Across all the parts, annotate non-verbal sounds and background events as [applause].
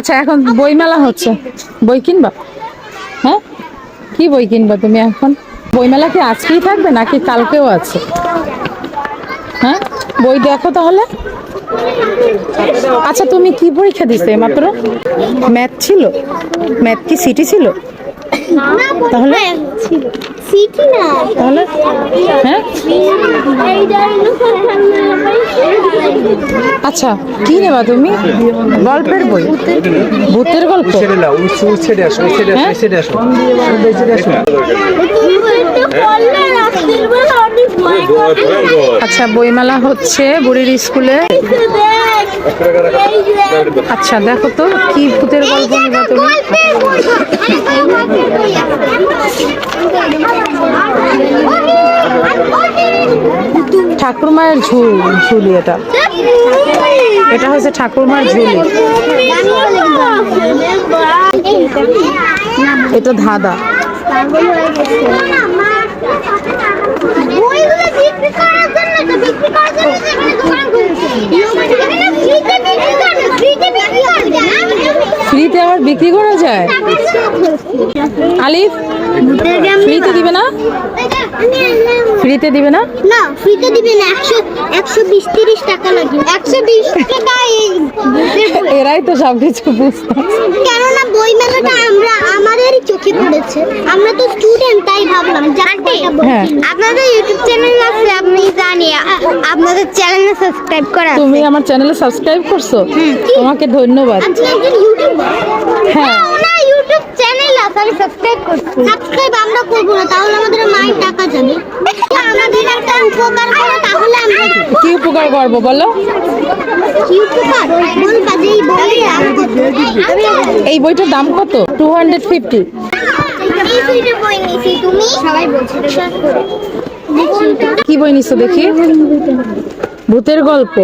আচ্ছা এখন বই মেলা হচ্ছে। বই কিনবা? হ্যাঁ? কি বই কিনবা তুমি এখন? বই মেলা কি আজকেই থাকবে নাকি কালকেও আছে? হ্যাঁ? বই দেখো তাহলে। আচ্ছা তুমি কি পরীক্ষা দিতে মাত্র? ম্যাথ ছিল? ম্যাথ কি সিটি ছিল? তাহলে? না তাহলে? হ্যাঁ? আচ্ছা কি নেবা তুমি? গল্পের বই? ভূতের গল্প? আচ্ছা বইমেলা হচ্ছে বুড়ির স্কুলে। আচ্ছা দেখো তো কি ভূতের গল্প নেবা তুমি? ঠাকুরমায়ের ঝুল ঝুলি এটা এটা হচ্ছে ঠাকুরমার ঝুলি। এটা ধাঁধা। ফ্রিতে আবার বিক্রি করা যায়? আলিফ, ফ্রিতে দিবে না? ফ্রিতে দিবে না? না ফ্রিতে দিবে না একশো একশো বিশ তিরিশ টাকা লাগে। একশো বিশ টাকা। এরাই তো সব সবকিছু বুঝতে কেননা বই মেলাটা আমরা আমাদেরই চোখে পড়েছে। আমরা তো স্টুডেন্ট তাই ভাবলাম জানতে হ্যাঁ। আপনাদের ইউটিউব চ্যানেল আছে আপনি জানি আপনাদের চ্যানেলে সাবস্ক্রাইব করা তুমি আমার চ্যানেলে সাবস্ক্রাইব করছ? তোমাকে ধন্যবাদ। আপনি একজন ইউটিউবার হ্যাঁ। ওনার ইউটিউব চ্যানেল আছে আমি সাবস্ক্রাইব করছি। সাবস্ক্রাইব আমরা করব না তাহলে আমাদের মায়ের টাকা যাবে। কি উপকার করব বলো? এই বইটার দাম কত? টু হান্ড্রেড ফিফটি কি বই নিছো দেখি? ভূতের গল্প।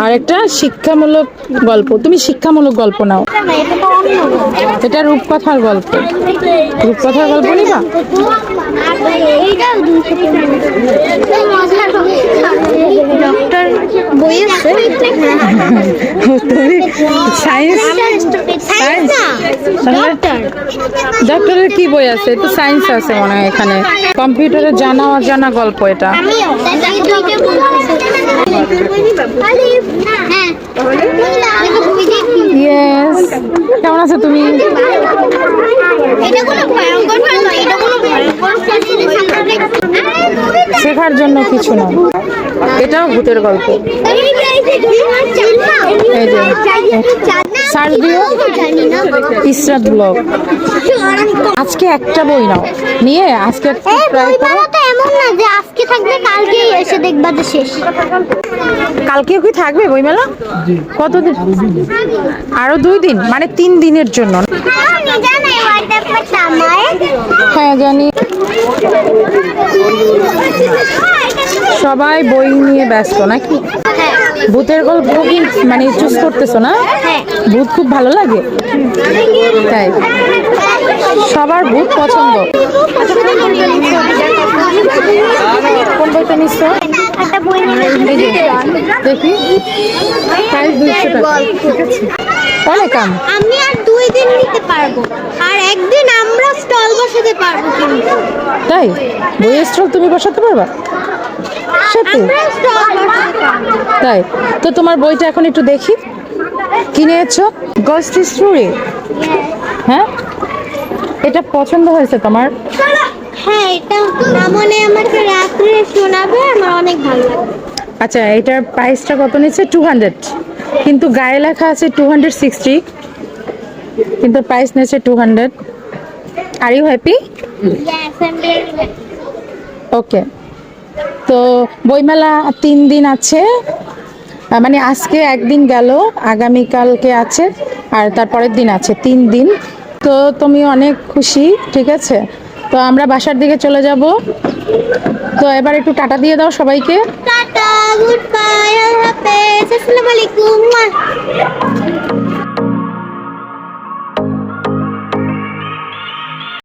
আর একটা শিক্ষামূলক গল্প। তুমি শিক্ষামূলক গল্প নাও। এটা রূপকথার গল্প। রূপকথার গল্প নিবা? এইটাও ডক্টর বই আছে? [laughs] তুমি সায়েন্স সায়েন্স ডক্টর ডক্টরের কি বই আছে? তো সায়েন্স আছে মনে হয় এখানে। কম্পিউটারে জানা অজানা গল্প এটা। কেমন আছো তুমি? শেখার জন্য কিছু না। এটাও ভূতের গল্প। এই যে। সার্চ দিও। ইসরাত ব্লগ। আজকে একটা বই নাও। নিয়ে আজকে তো এমন না যে আজকে থাকবে কালকেই এসে দেখবা যে শেষ। কালকেও কি থাকবে বইমেলা? কতদিন? আরও দুই দিন। মানে তিন দিনের জন্য। হ্যাঁ জানি। সবাই বই নিয়ে ব্যস্ত নাকি? ভূতের গল্প কি মানে চুজ করতেছো না? ভূত খুব ভালো লাগে? তাই। সবার ভূত পছন্দ। কোন বইটা নিচ্ছ দেখি। প্রাইস দুইশো টাকা। ঠিক আছে। অনেক কাম। আমি আর দুই দিন নিতে পারব। আর একদিন আমরা স্টল বসাতে পারব কিন্তু। তাই? বইয়ের স্টল তুমি বসাতে পারবা? সত্যি? পারব তাই। তো তোমার বইটা এখন একটু দেখি। কিনেছো গস্ট স্টোরি হ্যাঁ? এটা পছন্দ হয়েছে তোমার? হ্যাঁ এটা মানে আমাকে রাত্রে শোনাবে আমার অনেক ভালো লাগবে আচ্ছা এটার প্রাইসটা কত নিচ্ছে টু হান্ড্রেড কিন্তু গায়ে লেখা আছে টু হান্ড্রেড সিক্সটি কিন্তু প্রাইস নিচ্ছে two hundred are you happy. Okay তো বইমেলা তিন দিন আছে। মানে আজকে একদিন গেল, আগামীকালকে আছে, আর তারপরের দিন আছে, তিন দিন। তো তুমি অনেক খুশি, ঠিক আছে? তো আমরা বাসার দিকে চলে যাব। তো এবার একটু টাটা দিয়ে দাও সবাইকে। টাটা, গুড বাই আসসালামু আলাইকুম।